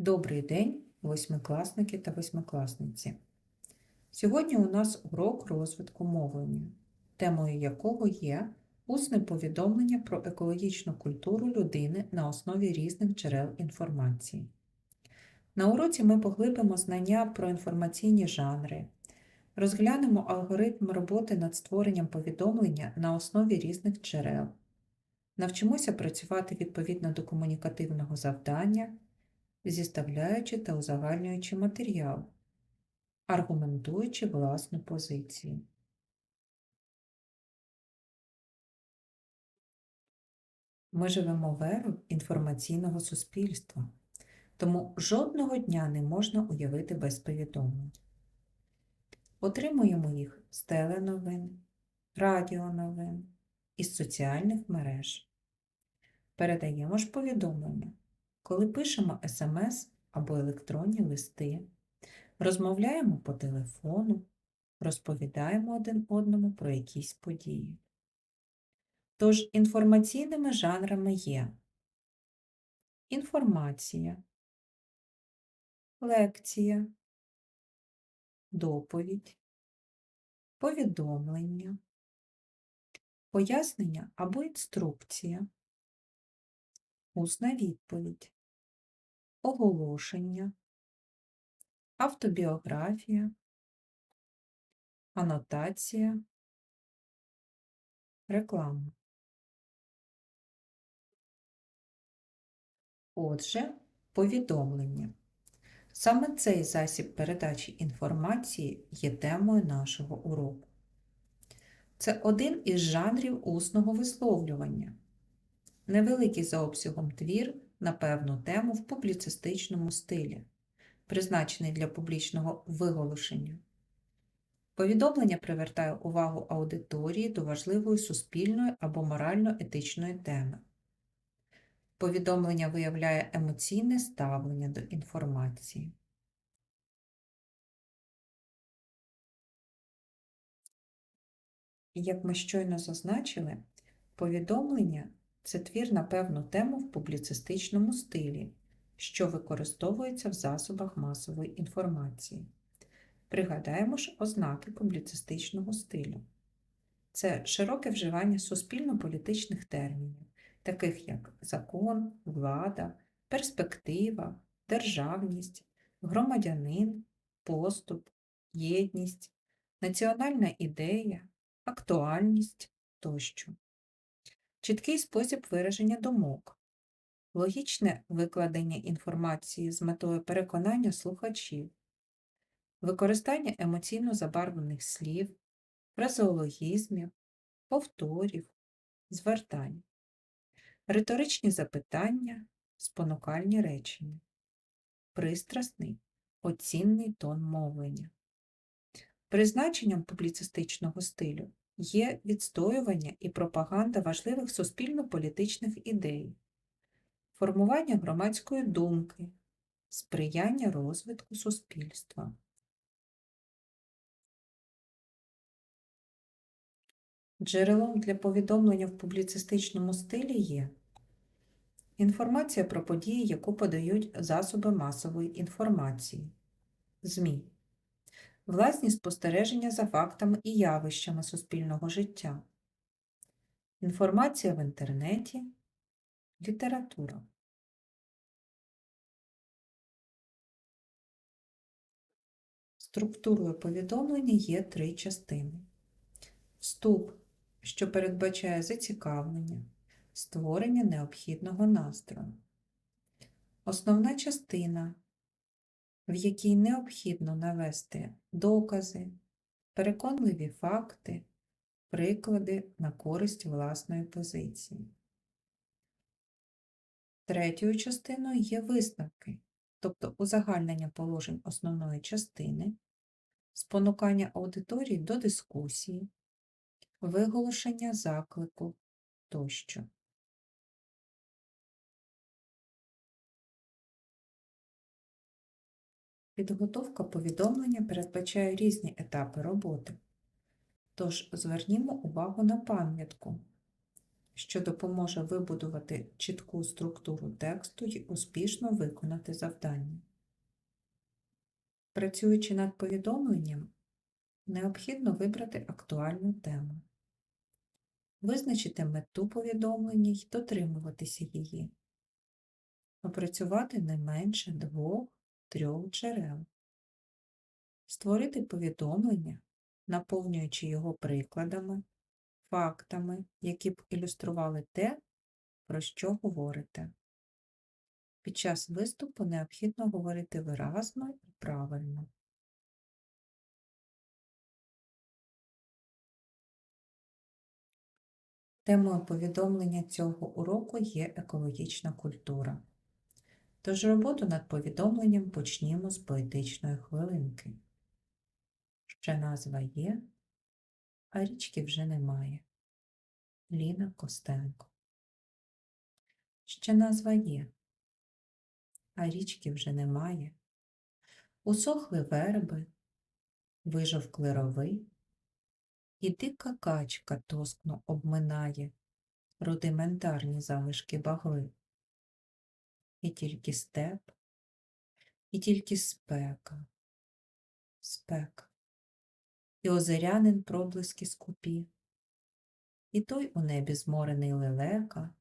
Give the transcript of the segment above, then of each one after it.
Добрий день, восьмикласники та восьмикласниці. Сьогодні у нас урок розвитку мовлення, темою якого є усне повідомлення про екологічну культуру людини на основі різних джерел інформації. На уроці ми поглибимо знання про інформаційні жанри, розглянемо алгоритм роботи над створенням повідомлення на основі різних джерел, навчимося працювати відповідно до комунікативного завдання зіставляючи та узагальнюючи матеріал, аргументуючи власну позицію. Ми живемо в еру інформаційного суспільства, тому жодного дня не можна уявити без повідомлень. Отримуємо їх з теленовин, радіоновин, із соціальних мереж. Передаємо ж повідомлення коли пишемо смс або електронні листи, розмовляємо по телефону, розповідаємо один одному про якісь події. Тож інформаційними жанрами є інформація, лекція, доповідь, повідомлення, пояснення або інструкція, усна відповідь, оголошення, автобіографія, анотація, реклама. Отже, повідомлення. Саме цей засіб передачі інформації є темою нашого уроку. Це один із жанрів усного висловлювання. Невеликий за обсягом твір на певну тему в публіцистичному стилі, призначений для публічного виголошення. Повідомлення привертає увагу аудиторії до важливої суспільної або морально-етичної теми. Повідомлення виявляє емоційне ставлення до інформації. Як ми щойно зазначили, повідомлення це твір на певну тему в публіцистичному стилі, що використовується в засобах масової інформації. Пригадаємо ж ознаки публіцистичного стилю. Це широке вживання суспільно-політичних термінів, таких як закон, влада, перспектива, державність, громадянин, поступ, єдність, національна ідея, актуальність тощо чіткий спосіб вираження думок, логічне викладення інформації з метою переконання слухачів, використання емоційно забарвлених слів, фразеологізмів, повторів, звертань, риторичні запитання, спонукальні речення, пристрасний, оцінний тон мовлення. Призначенням публіцистичного стилю є відстоювання і пропаганда важливих суспільно-політичних ідей, формування громадської думки, сприяння розвитку суспільства. Джерелом для повідомлення в публіцистичному стилі є інформація про події, яку подають засоби масової інформації, ЗМІ власні спостереження за фактами і явищами суспільного життя, інформація в інтернеті, література. Структурою повідомлення є три частини. Вступ, що передбачає зацікавлення, створення необхідного настрою. Основна частина, в якій необхідно навести докази, переконливі факти, приклади на користь власної позиції. Третьою частиною є висновки, тобто узагальнення положень основної частини, спонукання аудиторії до дискусії, виголошення заклику тощо. Підготовка повідомлення передбачає різні етапи роботи. Тож звернімо увагу на пам'ятку, що допоможе вибудувати чітку структуру тексту і успішно виконати завдання. Працюючи над повідомленням, необхідно вибрати актуальну тему, визначити мету повідомлення і дотримуватися її, опрацювати не менше двох-трьох джерел, створити повідомлення, наповнюючи його прикладами, фактами, які б ілюстрували те, про що говорите. Під час виступу необхідно говорити виразно і правильно. Темою повідомлення цього уроку є екологічна культура. Тож роботу над повідомленням почнімо з поетичної хвилинки. Ще назва є, а річки вже немає. Ліна Костенко. Ще назва є, а річки вже немає. Усохли верби, вижовкли рови, і дика качка тоскно обминає рудиментарні залишки багли. І тільки степ, і тільки спека, спека, і озерянин проблиски скупі, і той у небі зморений лелека,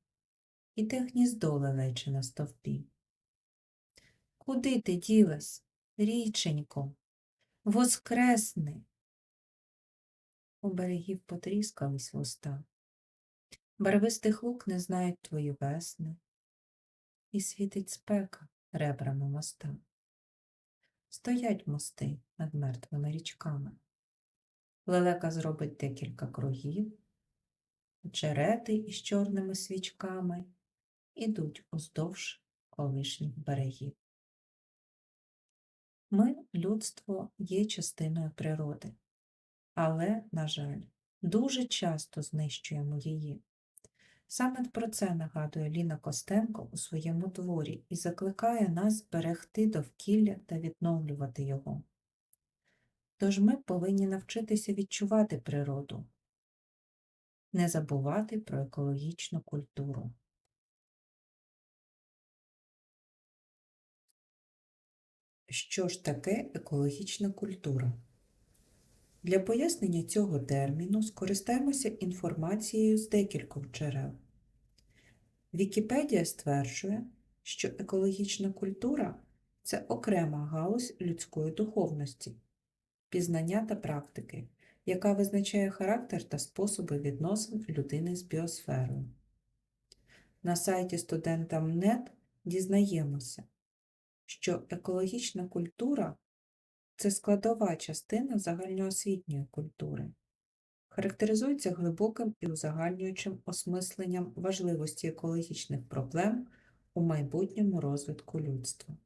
і те гніздо лелече на стовпі. Куди ти ділась, річенько? Воскресни! У берегів потріскались вуста, барвистих лук не знають твої весни, і світить спека ребрами моста. Стоять мости над мертвими річками. Лелека зробить декілька кругів, очерети із чорними свічками ідуть уздовж колишніх берегів. Ми, людство, є частиною природи, але, на жаль, дуже часто знищуємо її. Саме про це нагадує Ліна Костенко у своєму творі і закликає нас зберегти довкілля та відновлювати його. Тож ми повинні навчитися відчувати природу, не забувати про екологічну культуру. Що ж таке екологічна культура? Для пояснення цього терміну скористаємося інформацією з декількох джерел. Вікіпедія стверджує, що екологічна культура це окрема галузь людської духовності, пізнання та практики, яка визначає характер та способи відносин людини з біосферою. На сайті студентам.нет дізнаємося, що екологічна культура це складова частина загальноосвітньої культури, характеризується глибоким і узагальнюючим осмисленням важливості екологічних проблем у майбутньому розвитку людства.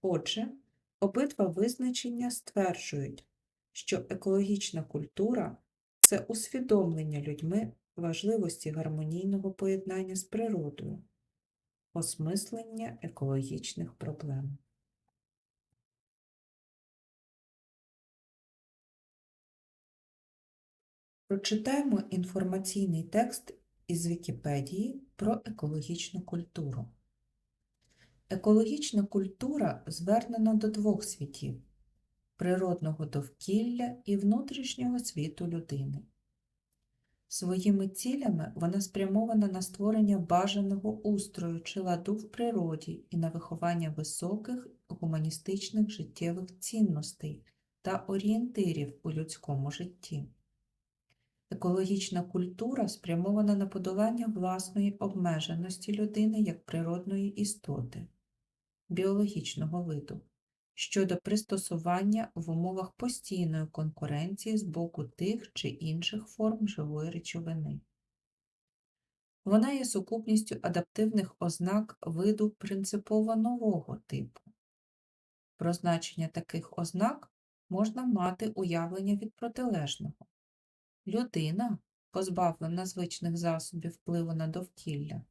Отже, обидва визначення стверджують, що екологічна культура це усвідомлення людьми важливості гармонійного поєднання з природою, осмислення екологічних проблем. Прочитаємо інформаційний текст із Вікіпедії про екологічну культуру. Екологічна культура звернена до двох світів природного довкілля і внутрішнього світу людини. Своїми цілями вона спрямована на створення бажаного устрою чи ладу в природі і на виховання високих гуманістичних життєвих цінностей та орієнтирів у людському житті. Екологічна культура спрямована на подолання власної обмеженості людини як природної істоти, біологічного виду, щодо пристосування в умовах постійної конкуренції з боку тих чи інших форм живої речовини. Вона є сукупністю адаптивних ознак виду принципово нового типу. Про значення таких ознак можна мати уявлення від протилежного. Людина, позбавлена звичних засобів впливу на довкілля,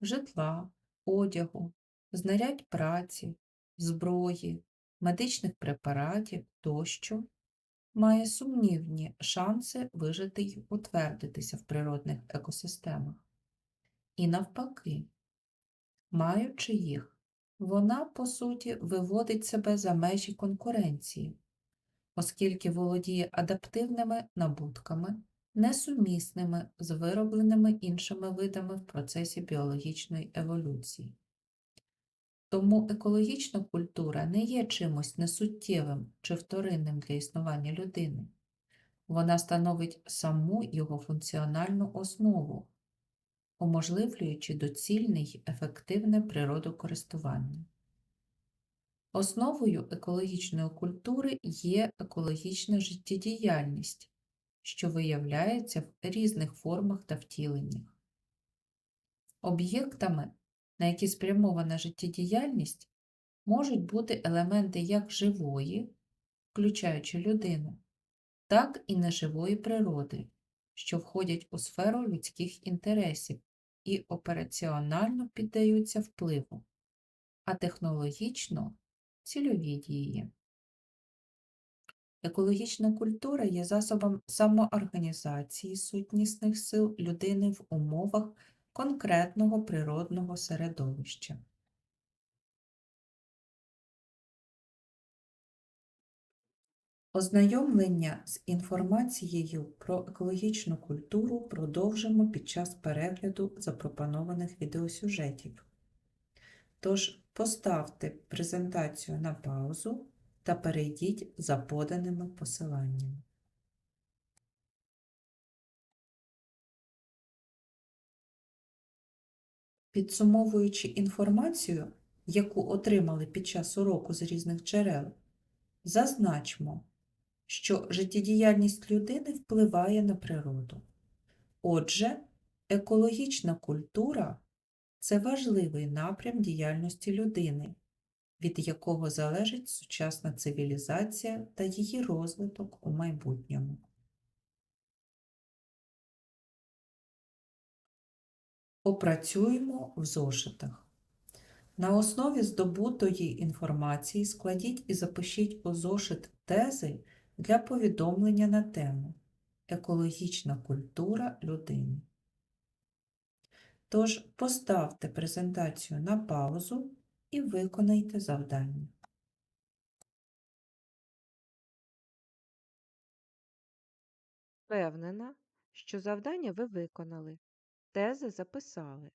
житла, одягу, знарядь праці, зброї, медичних препаратів тощо, має сумнівні шанси вижити й утвердитися в природних екосистемах. І навпаки, маючи їх, вона, по суті, виводить себе за межі конкуренції, оскільки володіє адаптивними набутками, несумісними з виробленими іншими видами в процесі біологічної еволюції. Тому екологічна культура не є чимось несуттєвим чи вторинним для існування людини. Вона становить саму його функціональну основу, уможливлюючи доцільне й ефективне природокористування. Основою екологічної культури є екологічна життєдіяльність, що виявляється в різних формах та втіленнях. Об'єктами, на які спрямована життєдіяльність, можуть бути елементи як живої, включаючи людину, так і неживої природи, що входять у сферу людських інтересів і операціонально піддаються впливу, а технологічно цільові дії. Екологічна культура є засобом самоорганізації сутнісних сил людини в умовах конкретного природного середовища. Ознайомлення з інформацією про екологічну культуру продовжимо під час перегляду запропонованих відеосюжетів. Тож поставте презентацію на паузу та перейдіть за поданими посиланнями. Підсумовуючи інформацію, яку отримали під час уроку з різних джерел, зазначмо, що життєдіяльність людини впливає на природу. Отже, екологічна культура це важливий напрям діяльності людини, від якого залежить сучасна цивілізація та її розвиток у майбутньому. Опрацюємо в зошитах. На основі здобутої інформації складіть і запишіть у зошит тези для повідомлення на тему Екологічна культура людини. Тож поставте презентацію на паузу і виконайте завдання. Впевнена, що завдання ви виконали, тези записали.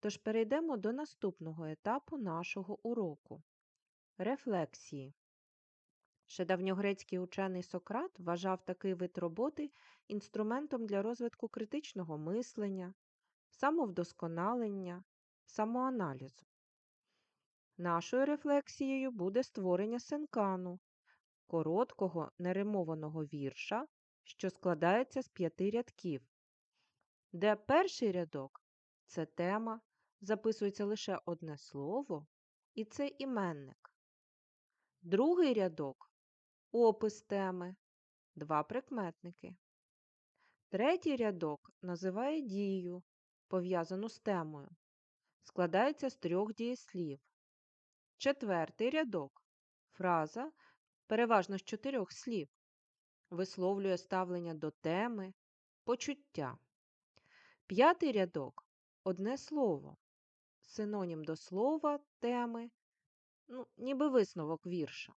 Тож перейдемо до наступного етапу нашого уроку рефлексії. Ще давньогрецький учений Сократ вважав такий вид роботи інструментом для розвитку критичного мислення, самовдосконалення, самоаналізу. Нашою рефлексією буде створення сенкану, короткого неримованого вірша, що складається з п'яти рядків, де перший рядок це тема, записується лише одне слово, і це іменник. Другий рядок опис теми, два прикметники. Третій рядок називає дію, пов'язану з темою. Складається з трьох дієслів. Четвертий рядок фраза, переважно з чотирьох слів, висловлює ставлення до теми, почуття. П'ятий рядок одне слово, синонім до слова, теми, ну, ніби висновок вірша.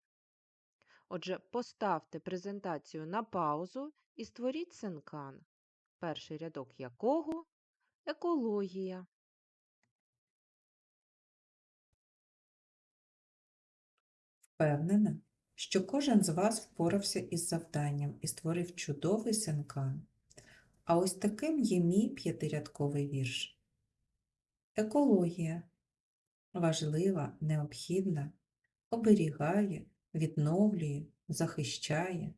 Отже, поставте презентацію на паузу і створіть синкан, перший рядок якого екологія. Впевнена, що кожен з вас впорався із завданням і створив чудовий синкан. А ось таким є мій п'ятирядковий вірш. Екологія важлива, необхідна, оберігає, відновлює, захищає,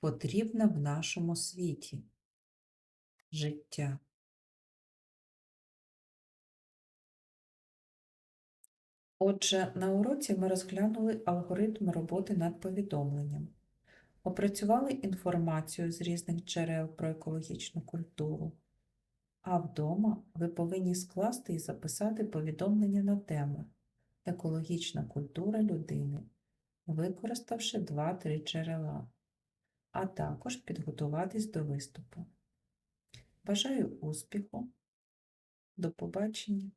потрібна в нашому світі. Життя. Отже, на уроці ми розглянули алгоритм роботи над повідомленням, опрацювали інформацію з різних джерел про екологічну культуру, а вдома ви повинні скласти і записати повідомлення на тему Екологічна культура людини, використавши 2-3 джерела. а також підготуватись до виступу. Бажаю успіху. До побачення.